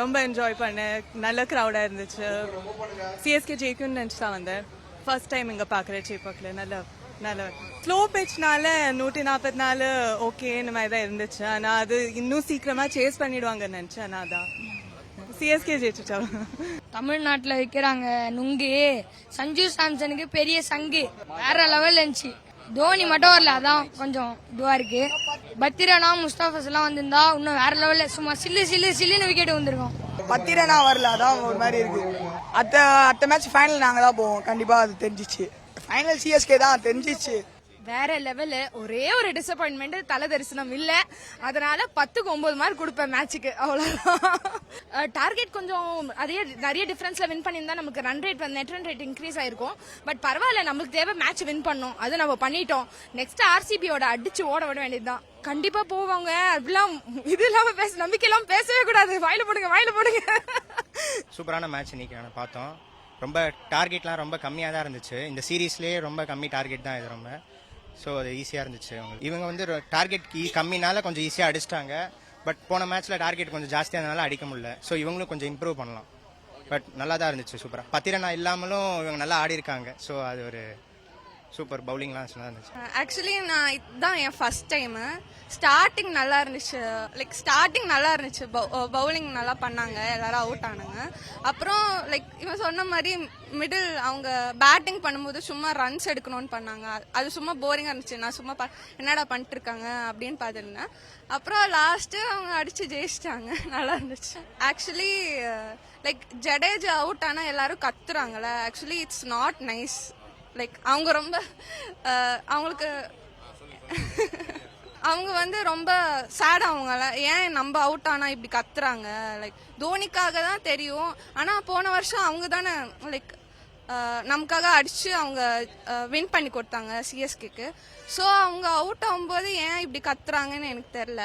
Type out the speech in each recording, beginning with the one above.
ரொம்ப என்ஜாய் பண்ணேன். நல்ல க்ரௌடாக இருந்துச்சு. சிஎஸ்கே ஜெயிக்கும்னு நினச்சி தான் வந்தேன். ஃபர்ஸ்ட் டைம் இங்கே பார்க்குறேன் சேப்பாக்கில் நல்ல நல்ல ஸ்லோ பிச்னால நூற்றி நாற்பத்தி நாலு ஓகேன்னு மாதிரி தான் இருந்துச்சு. ஆனால் அது இன்னும் சீக்கிரமாக சேஸ் பண்ணிடுவாங்கன்னு நினச்சேன். ஆனால் அதான். சிஎஸ்கே ஜெயிச்சிட்டாங்க தமிழ்நாட்டில் விற்கிறாங்க நுங்கு. சஞ்சு சாம்சனுக்கு பெரிய சங்கு. வேற லெவல் இருந்துச்சு. தோனி மட்டும் வரல. அதான் கொஞ்சம் இதுவா இருக்கு. பத்திரனா முஸ்தாஃபஸ்லாம் எல்லாம் வந்திருந்தா இன்னும் வேற லெவல்ல சும்மா சில்லு சில்லு சில்லுன்னு விக்கெட் வந்திருக்கும். பத்திரனா வரல அதான் ஒரு மாதிரி இருக்கு. அத்த அடுத்த மேட்ச் ஃபைனல் நாங்க தான் போவோம். கண்டிப்பா அது தெரிஞ்சிச்சு. ஃபைனல் சிஎஸ்கே தான் தெரிஞ்சிச்சு. வேற லெவலு ஒரே ஒரு டிசப்பாயின்மெண்ட் தலை தரிசனம் இல்ல. அதனால பத்துக்கு ஒன்பது மார்க் கொடுப்பேன் மேட்சுக்கு அவ்வளவுதான். டார்கெட் கொஞ்சம் அதே நிறைய டிஃபரன்ஸ்ல வின் பண்ணியிருந்தா நமக்கு run rate net run rate increase ஆயிருக்கும். பட் பரவாயில்ல நமக்கு தேவை மேட்ச் வின் பண்ணோம். அது நம்ம பண்ணிட்டோம். நெக்ஸ்ட் ஆர்சிபியோட அடிச்சு ஓட விட வேண்டியதுதான். கண்டிப்பா போவாங்க. அப்படிலாம் இது இல்லாம பேச நம்பிக்கை இல்லாம பேசவே கூடாது. வாயில போடுங்க வாயில போடுங்க. சூப்பரான மேட்ச் இன்னைக்கு நான் பார்த்தோம். ரொம்ப டார்கெட்லாம் ரொம்ப கம்மியாக தான் இருந்துச்சு. இந்த சீரீஸ்லேயே ரொம்ப கம்மி டார்கெட் தான் இது ரொம்ப. ஸோ அது ஈஸியாக இருந்துச்சு அவங்க இவங்க வந்து டார்கெட் கம்மினால கொஞ்சம் ஈஸியாக அடிச்சிட்டாங்க. பட் போன மேட்ச்சில் டார்கெட் கொஞ்சம் ஜாஸ்தியாக இருந்தனால அடிக்க முடியல. ஸோ இவங்களும் கொஞ்சம் இம்ப்ரூவ் பண்ணலாம். பட் நல்லா தான் இருந்துச்சு சூப்பராக பத்திரனா இல்லாமலும் இவங்க நல்லா ஆடி இருக்காங்க ஸோ அது ஒரு சூப்பர் பவுலிங்லாம் நல்லா இருந்துச்சு. ஆக்சுவலி நான் இதுதான் என் ஃபர்ஸ்ட் டைமு ஸ்டார்டிங் நல்லா இருந்துச்சு. லைக் ஸ்டார்டிங் நல்லா இருந்துச்சு. பவுலிங் நல்லா பண்ணாங்க. எல்லாரும் அவுட் ஆனாங்க. அப்புறம் லைக் இவன் சொன்ன மாதிரி மிடில் அவங்க பேட்டிங் பண்ணும்போது சும்மா ரன்ஸ் எடுக்கணும்னு பண்ணாங்க. அது சும்மா போரிங்காக இருந்துச்சு. நான் சும்மா என்னடா பண்ணிட்டு இருக்காங்க அப்படின்னு பார்த்துருந்தேன். அப்புறம் லாஸ்ட்டு அவங்க அடித்து ஜெயிச்சிட்டாங்க. நல்லா இருந்துச்சு. ஆக்சுவலி லைக் ஜடேஜ் அவுட் ஆனால் எல்லாரும் கத்துறாங்கல்ல. Actually it's not nice like அவங்க ரொம்ப அவங்களுக்கு அவங்க வந்து ரொம்ப சேட் அவங்கள. ஏன் நம்ம அவுட் ஆனா இப்படி கத்துறாங்க? லைக் தோனிக்காக தான் தெரியும். ஆனா போன வருஷம் அவங்க தானே லைக் நமக்காக அடிச்சு அவங்க வின் பண்ணி கொடுத்தாங்க சிஎஸ்கேக்கு ஸோ அவங்க அவுட் ஆகும்போது ஏன் இப்படி கத்துறாங்கன்னு எனக்கு தெரில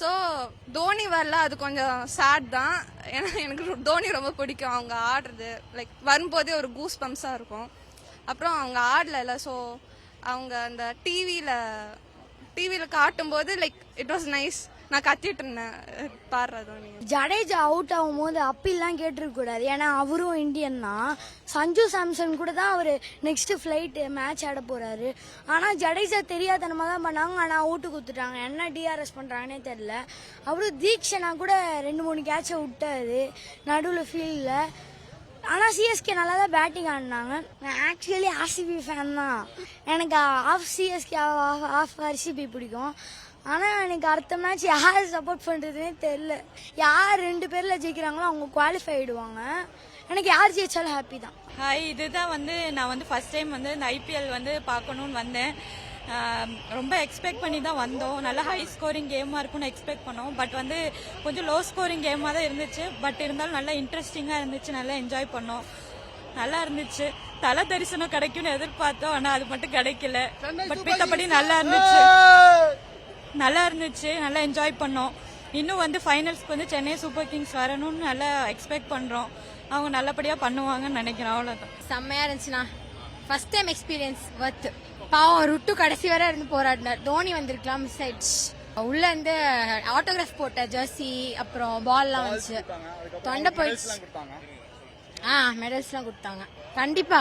ஸோ தோனி வரல. அது கொஞ்சம் சேட் தான். ஏன்னா எனக்கு தோனி ரொம்ப பிடிக்கும். அவங்க ஆடுறது லைக் வரும்போதே ஒரு கூஸ் பம்ஸாக இருக்கும். அப்புறம் அவங்க ஆடலை ஸோ அவங்க அந்த டிவியில் டிவியில் காட்டும்போது லைக் இட் வாஸ் நைஸ் நான் கத்திட்டு இருந்தேன். பாடுறது ஜடேஜா அவுட் ஆகும்போது அப்பீல்லாம் கேட்டிருக்க கூடாது. ஏன்னா அவரும் இந்தியன் தான். சஞ்சு சாம்சன் கூட தான் அவர் நெக்ஸ்ட் ஃபிளைட் மேட்ச் ஆட போறாரு. ஆனா ஜடேஜா தெரியாதனமா தான் பண்ணாங்க. ஆனா அவுட்டு கொடுத்துட்டாங்க. என்ன டிஆர்எஸ் பண்றாங்கன்னே தெரியல. அவரும் தீக்ஷனா கூட ரெண்டு மூணு கேட்சை விட்டாரு. நடுவில் ஃபீல்டில் ஆனால் சிஎஸ்கே நல்லா தான் பேட்டிங் ஆடினாங்க. நான் ஆக்சுவலி ஆர்சிபி ஃபேன் தான். எனக்கு ஆஃப் சிஎஸ்கே ஆஃப் ஆர்சிபி பிடிக்கும். ஆனால் எனக்கு அடுத்த மேட்ச் யார் சப்போர்ட் பண்ணுறதுனே தெரில யார் ரெண்டு பேரில் ஜெயிக்கிறாங்களோ அவங்க குவாலிஃபைடுவாங்க எனக்கு யார் ஜெயிச்சாலும் ஹாப்பி தான். ஹாய் இதுதான் வந்து நான் வந்து ஃபர்ஸ்ட் டைம் வந்து இந்த ஐபிஎல் வந்து பார்க்கணும்னு வந்தேன். ரொம்ப எக்ஸ்பெக்ட் பண்ணி தான் வந்தோம். நல்ல ஹை ஸ்கோரிங் கேமாக இருக்கும்னு எக்ஸ்பெக்ட் பண்ணோம். பட் வந்து கொஞ்சம் லோ ஸ்கோரிங் கேமாக தான் இருந்துச்சு. பட் இருந்தாலும் நல்லா இன்ட்ரெஸ்டிங்காக இருந்துச்சு. நல்லா என்ஜாய் பண்ணோம். நல்லா இருந்துச்சு. தலை தரிசனம் கிடைக்கும்னு எதிர்பார்த்தோம். ஆனால் அது மட்டும் கிடைக்கல. பட் மித்தபடி நல்லா இருந்துச்சு. நல்லா இருந்துச்சு. நல்லா என்ஜாய் பண்ணோம். இன்னும் வந்து ஃபைனல்ஸ்க்கு வந்து சென்னை சூப்பர் கிங்ஸ் வரணும்னு நல்லா எக்ஸ்பெக்ட் பண்ணுறோம் அவங்க நல்லபடியாக பண்ணுவாங்கன்னு நினைக்கிறேன். அவ்வளோதான் செம்மையா இருந்துச்சுண்ணா. ஃபர்ஸ்ட் டைம் எக்ஸ்பீரியன்ஸ் ஒர்த் பாவம் ருட்டு கடைசி வரை இருந்து போராடினார். தோனி வந்திருக்கலாம் மிஸ் ஆயிடுச்சு. உள்ள இருந்து ஆட்டோகிராஃப் போட்ட ஜெர்சி அப்புறம் பால்லாம் வந்துச்சு. தொண்டை போயிடுச்சு. ஆ மெடல்ஸ்லாம் கொடுத்தாங்க. கண்டிப்பா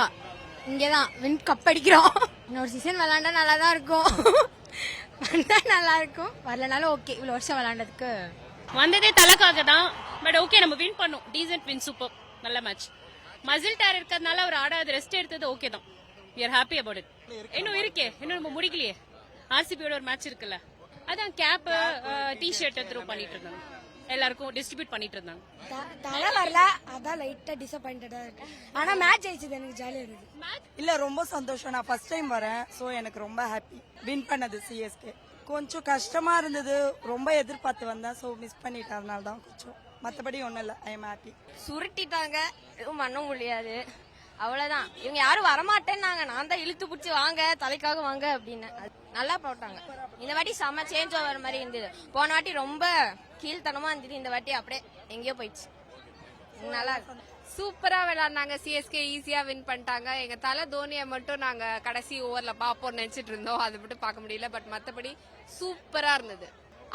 இங்கதான் வின் கப் அடிக்கிறோம். இன்னொரு சீசன் விளாண்டா நல்லா தான் இருக்கும். வந்தா நல்லா இருக்கும். வரலனாலும் ஓகே இவ்வளவு வருஷம் விளாண்டதுக்கு. வந்ததே தலக்காக தான் பட் ஓகே நம்ம வின் பண்ணோம். டீசென்ட் வின் சூப்பர் நல்ல மேட்ச் மசில் டேர் இருக்கிறதுனால அவர் ஆடாது ரெஸ்ட் எடுத்தது ஓகே தான். We are happy about it. இன்னும் இருக்கே இன்னும் நம்ம முடிக்கலையே. ஆர்சிபியோட ஒரு மேட்ச் இருக்குல்ல. அதான் கேப் டி ஷர்ட் த்ரோ பண்ணிட்டு இருந்தாங்க. எல்லாருக்கும் டிஸ்ட்ரிபியூட் பண்ணிட்டு இருந்தாங்க. தலை வரல. அதான் லைட்டாக டிசப்பாயிண்டடாக இருக்கு. ஆனால் மேட்ச் ஆயிடுச்சு எனக்கு ஜாலியாக இருக்குது இல்ல ரொம்ப சந்தோஷம். நான் ஃபர்ஸ்ட் டைம் வரேன். ஸோ எனக்கு ரொம்ப ஹாப்பி வின் பண்ணது சிஎஸ்கே கொஞ்சம் கஷ்டமா இருந்தது. ரொம்ப எதிர்பார்த்து வந்தேன். ஸோ மிஸ் பண்ணிட்டேன். அதனால தான் கொஞ்சம். மற்றபடி ஒன்றும் இல்லை. ஐ எம் ஹாப்பி சுருட்டிட்டாங்க. எதுவும் பண்ண முடியாது. அவ்வளவுதான். இவங்க யாரும் வரமாட்டேன்னாங்க. நான் தான் இழுத்து பிடிச்சி வாங்க தலைக்காக வாங்க அப்படின்னு. அது நல்லா போட்டாங்க. இந்த வாட்டி செம்ம சேஞ்ச் ஓவர் மாதிரி இருந்தது. போன வாட்டி ரொம்ப கீழ்த்தனமா இருந்தது. இந்த வாட்டி அப்படியே எங்கேயோ போயிடுச்சு. நல்லா சூப்பரா விளையாடினாங்க சிஎஸ்கே ஈஸியா வின் பண்ணிட்டாங்க. எங்க தலை தோனியை மட்டும் நாங்க கடைசி ஓவர்ல பாப்போம் நினைச்சிட்டு இருந்தோம். அதை மட்டும் பார்க்க முடியல. பட் மத்தபடி சூப்பரா இருந்தது.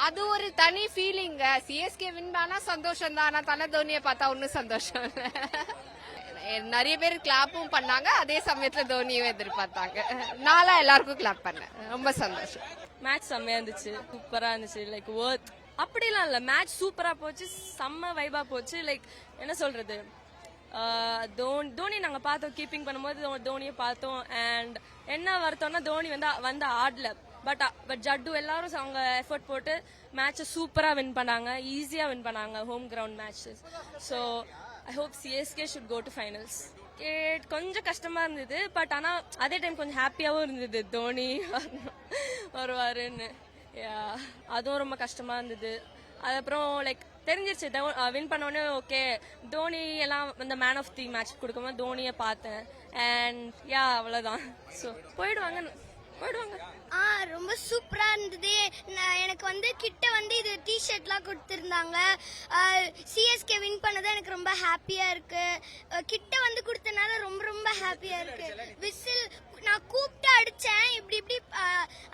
அது ஒரு தனி ஃபீலிங்க சிஎஸ்கே வின் பண்ணா சந்தோஷம் தான் ஆனா தலை தோனியை பார்த்தா ஒன்னும் சந்தோஷம் இல்லை. நிறைய பேர் கிளாப்பும் பண்ணாங்க. அதே சமயத்துல தோனியும் எதிர்பார்த்தாங்க. நாளா எல்லாருக்கும் கிளாப் பண்ணேன். ரொம்ப சந்தோஷம். மேட்ச் செம்மையா இருந்துச்சு. சூப்பரா இருந்துச்சு. லைக் ஒர்த் அப்படிலாம் இல்ல. மேட்ச் சூப்பரா போச்சு. செம்ம வைபா போச்சு. லைக் என்ன சொல்றது? தோனி தோனி நாங்க பார்த்தோம். கீப்பிங் பண்ணும்போது தோனியை பார்த்தோம். அண்ட் என்ன வருத்தம்னா தோனி வந்து வந்து ஆடல. பட் பட் ஜட்டு எல்லாரும் அவங்க எஃபர்ட் போட்டு மேட்சை சூப்பராக வின் பண்ணாங்க. ஈஸியாக வின் பண்ணாங்க. Home ground matches so I hope CSK should go to finals கொஞ்சம் கஷ்டமா இருந்தது பட் ஆனா அதே டைம் கொஞ்சம் ஹாப்பியாவும் இருந்தது. தோனி வருவாருன்னு. அதுவும் ரொம்ப கஷ்டமா இருந்தது. அதுக்கப்புறம் லைக் தெரிஞ்சிருச்சு. வின் பண்ணோடனே ஓகே தோனி எல்லாம் இந்த மேன் ஆஃப் தி மேட்ச் கொடுக்கும்போது தோனியை பார்த்தேன். அண்ட் யா அவ்வளோதான் ஸோ போயிடுவாங்க போயிடுவாங்க. ஆ ரொம்ப சூப்பரா இருந்தது எனக்கு வந்து கிட்ட வந்து இது டிஷர்ட்லாம் கொடுத்துருந்தாங்க. சிஎஸ்கே வின் பண்ணது எனக்கு ரொம்ப ஹாப்பியா இருக்கு. அஹ், கிட்ட வந்து கொடுத்தனால ரொம்ப ரொம்ப ஹாப்பியா இருக்கு. விசில் நான் கூப்பிட்டு அடிச்சேன். இப்படி இப்படி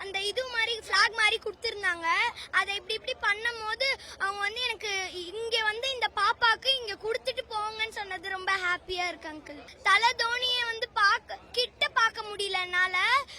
அந்த இது மாதிரி ஃபிளாக் மாதிரி கொடுத்துருந்தாங்க. அதை இப்படி இப்படி பண்ணும் போது அவங்க வந்து எனக்கு இங்க வந்து இந்த பாப்பாக்கு இங்க கொடுத்துட்டு போங்கன்னு சொன்னது ரொம்ப ஹாப்பியா இருக்கு அங்கிள் தலை தோனியை வந்து பார்க்க கிட்ட பார்க்க முடியல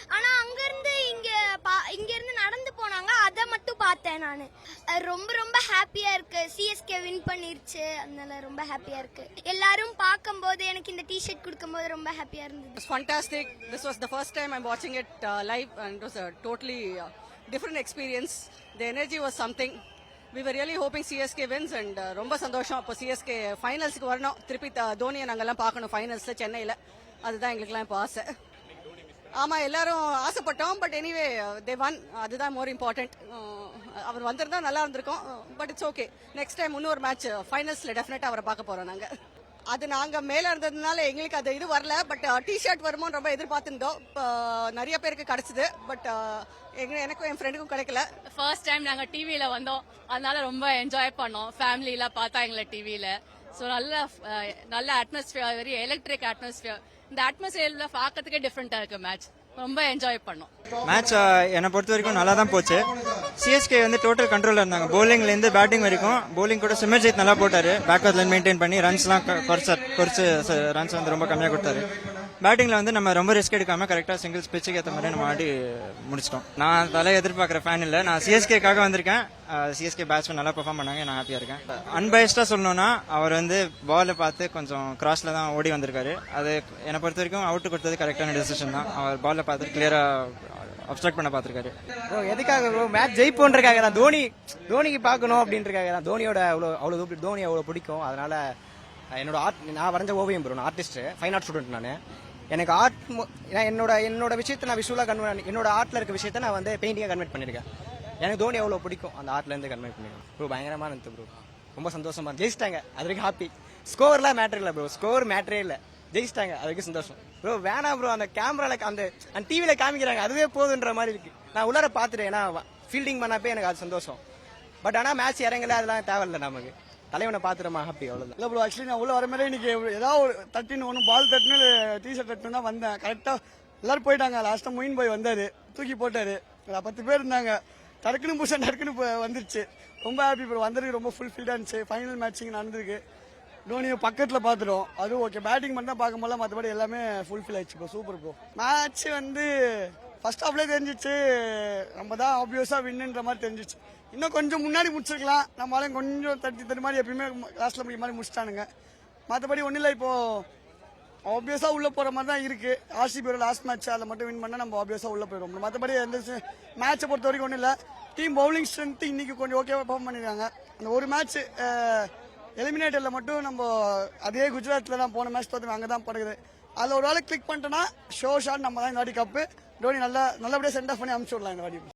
ஆனா அங்க இருந்து இங்க பா- இங்க இருந்து நடந்து போனாங்க. அதை மட்டும் பார்த்தேன் நான். ரொம்ப ரொம்ப ஹாப்பியா இருக்கு. சிஎஸ்கே வின் பண்ணிருச்சு. அதனால ரொம்ப ஹாப்பியா இருக்கு. எல்லாரும் பார்க்கும்போது எனக்கு இந்த டிஷர்ட் கொடுக்கும்போது ரொம்ப ஹாப்பியா இருந்தது. Fantastic this was was first time time I'm watching it uh, live, and it totally a experience uh, energy experience. Something energy was really hoping CSK wins and ரொம்ப சந்தோஷம். அப்போ சிஎஸ்கே ஃபைனல்ஸ்க்கு வரணும். திருப்பி த- தோனியை நாங்கள்லாம் பார்க்கணும் ஃபைனல்ஸில் சென்னையில். அதுதான் எங்களுக்குலாம் இப்போ ஆசை. ஆமாம் எல்லாரும் ஆசைப்பட்டோம். பட் எனிவே தே ஒன் அதுதான் மோர் இம்பார்ட்டன்ட் அவர் வந்திருந்தா நல்லா இருந்திருக்கும். But it's okay next time இன்னொரு மேட்ச் ஃபைனல்ஸில் டெஃபினட்டாக அவரை பார்க்க போகிறோம் நாங்கள் அது நாங்கள் மேலே இருந்ததுனால எங்களுக்கு அது இது வரல. பட் டிஷர்ட் வருமோ ரொம்ப எதிர்பார்த்துருந்தோம். இப்போ நிறைய பேருக்கு கிடச்சிது. பட் எங்க எனக்கும் என் ஃப்ரெண்டுக்கும் கிடைக்கல. ஃபர்ஸ்ட் டைம் நாங்க டிவியில் வந்தோம். அதனால ரொம்ப என்ஜாய் பண்ணோம். ஃபேமிலியில பார்த்தா எங்களை டிவியில் ஸோ நல்ல நல்ல அட்மாஸ்பியர் வெரி எலக்ட்ரிக் அட்மாஸ்பியர் இந்த அட்மாஸ்பியர்ல பார்க்கறதுக்கே டிஃப்ரெண்டா இருக்கு மேட்ச் ரொம்ப என்ஜாய் பண்ணோம். மேட்ச் என்னை பொறுத்த வரைக்கும் நல்லா தான் போச்சு. சிஎஸ்கே வந்து டோட்டல் கண்ட்ரோலில் இருந்தாங்க. Bowlingலேருந்து பேட்டிங் வரைக்கும் bowling கூட சிமர்ஜித் நல்லா போட்டார். பேக் மெயின்டைன் பண்ணி ரன்ஸ்லாம் குறைச்சார் குறைச்சு ரன்ஸ் வந்து ரொம்ப கம்மியாக கொடுத்தாரு. பேட்டிங்கில் வந்து நம்ம ரொம்ப ரிஸ்க் எடுக்காமல் கரெக்டாக சிங்கிள்ஸ் பிச்சுக்கு ஏற்ற மாதிரி நம்ம ஆடி முடிச்சிட்டோம். நான் தலை எதிர்பார்க்குற ஃபேன் இல்லை. நான் சிஎஸ்கேக்காக வந்திருக்கேன். சிஎஸ்கே பேட்ஸ்மேன் நல்லா பெர்ஃபார்ம் பண்ணாங்க. நான் ஹாப்பியாக இருக்கேன். அன்பயஸ்டாக சொல்லணும்னா அவர் வந்து பாலை பார்த்து கொஞ்சம் கிராஸில் தான் ஓடி வந்திருக்காரு. அது என்னை பொறுத்த வரைக்கும் அவுட் கொடுத்தது கரெக்டான டெசிஷன் தான். அவர் பாலை பார்த்து கிளியராக அப்ஸ்ட்ராக்ட் பண்ண பார்த்துருக்காரு. ப்ரோ எதுக்காக ப்ரோ மேட்ச் ஜெயிப்போன்றக்காக தான். தோனி தோனிக்கு பார்க்கணும் அப்படின்றக்காக தான். தோனியோட அவ்வளோ அவ்வளோ தோனி அவ்வளோ பிடிக்கும். அதனால என்னோட ஆர்ட் நான் வரைஞ்ச ஓவியம் ப்ரோ நான் ஆர்டிஸ்ட் ஃபைன் ஆர்ட் ஸ்டூடெண்ட் நான். எனக்கு ஆர்ட் என்னோட என்னோட விஷயத்தை நான் விஷுவலாக கன்வெர்ட் என்னோட ஆர்ட்டில் இருக்க விஷயத்தை நான் வந்து பெயிண்டிங்காக கன்வெர்ட் பண்ணியிருக்கேன் எனக்கு தோனி எவ்வளோ பிடிக்கும்? அந்த ஆர்ட்ல இருந்து கன்வெர்ட் பண்ணிருக்கேன். ப்ரோ பயங்கரமாக இருந்தது ப்ரோ ரொம்ப சந்தோஷமா ஜெயிச்சிட்டாங்க. அதுக்கு ஹாப்பி ஸ்கோர்லாம் மேட்டர் இல்லை ப்ரோ ஸ்கோர் மேட்டரே இல்லை. ஜெயிச்சிட்டாங்க. அதுக்கு சந்தோஷம். ப்ரோ வேணாம் ப்ரோ அந்த கேமரால அந்த அந்த டிவியில் காமிக்கிறாங்க. அதுவே போதுன்ற மாதிரி இருக்கு. நான் உள்ளார பார்த்துட்டேன். ஏன்னா ஃபீல்டிங் பண்ணப்பே எனக்கு அது சந்தோஷம். பட் ஆனால் மேட்ச் இறங்கல. அதெல்லாம் தேவையில்லை நமக்கு. தலைவனை பார்த்துட்டோமா ஹாப்பி அவ்வளவுதான். இல்லை ப்ரோ ஆக்சுவலி நான் உள்ள வர இன்னைக்கு ஏதாவது ஒரு தட்டின்னு ஒன்று பால் தட்டுன்னு டிஷர்ட் தட்டுன்னு தான் வந்தேன். கரெக்டாக எல்லாரும் போயிட்டாங்க. லாஸ்ட்டாக மொயின் போய் வந்தார். தூக்கி போட்டார். ஒரு பத்து பேர் இருந்தாங்க. டக்குன்னு புதுசாக டக்குன்னு இப்போ வந்துருச்சு. ரொம்ப ஹாப்பி ப்ரோ வந்ததுக்கு ரொம்ப ஃபுல்ஃபில்டாக இருந்துச்சு. ஃபைனல் மேட்சிங் நடந்திருக்கு. தோனியை பக்கத்தில் பார்த்துட்டோம். அதுவும் ஓகே பேட்டிங் மட்டும் தான் பார்க்க மற்றபடி எல்லாமே ஃபுல்ஃபில் ஆயிடுச்சு ப்ரோ சூப்பர் ப்ரோ மேட்ச் வந்து ஃபர்ஸ்ட் ஹாஃப்லேயே தெரிஞ்சிச்சு. நம்ம தான் ஆப்வியஸாக வின்னுன்ற மாதிரி தெரிஞ்சிச்சு. இன்னும் கொஞ்சம் முன்னாடி முடிச்சிருக்கலாம். நம்மளால கொஞ்சம் தட்டி தட்டு மாதிரி எப்பயுமே லாஸ்ட்டில் முடிய மாதிரி முடிச்சிட்டானுங்க. மற்றபடி ஒன்றும் இல்லை இப்போது ஆப்வியஸாக உள்ளே போகிற மாதிரி தான் இருக்குது ஆர்சிபியோட லாஸ்ட் மேட்ச் அதில் மட்டும் வின் பண்ணால் நம்ம ஆப்வியஸாக உள்ளே போயிடும் மற்றபடி எந்த மேட்ச்சை பொறுத்த வரைக்கும் ஒன்றும் இல்லை டீம் பவுலிங் ஸ்ட்ரென்த்து இன்னைக்கு கொஞ்சம் ஓகேவாக பர்ஃபார்ம் பண்ணிருக்காங்க. அந்த ஒரு மேட்ச் எலிமினேட்டரில் மட்டும் நம்ம அதே குஜராத்தில் தான் போன மேட்ச் தோற்று அங்கே தான் படுகுது அதில் ஒரு வேளை கிளிக் பண்ணிட்டோன்னா ஷோ ஷாட் நம்ம தான் இந்த வாட்டி கப்பு டோனி நல்லா நல்லபடியாக சென்ட் ஆஃப் பண்ணி அனுப்பிச்சு விடலாம் இந்த வாட்டி.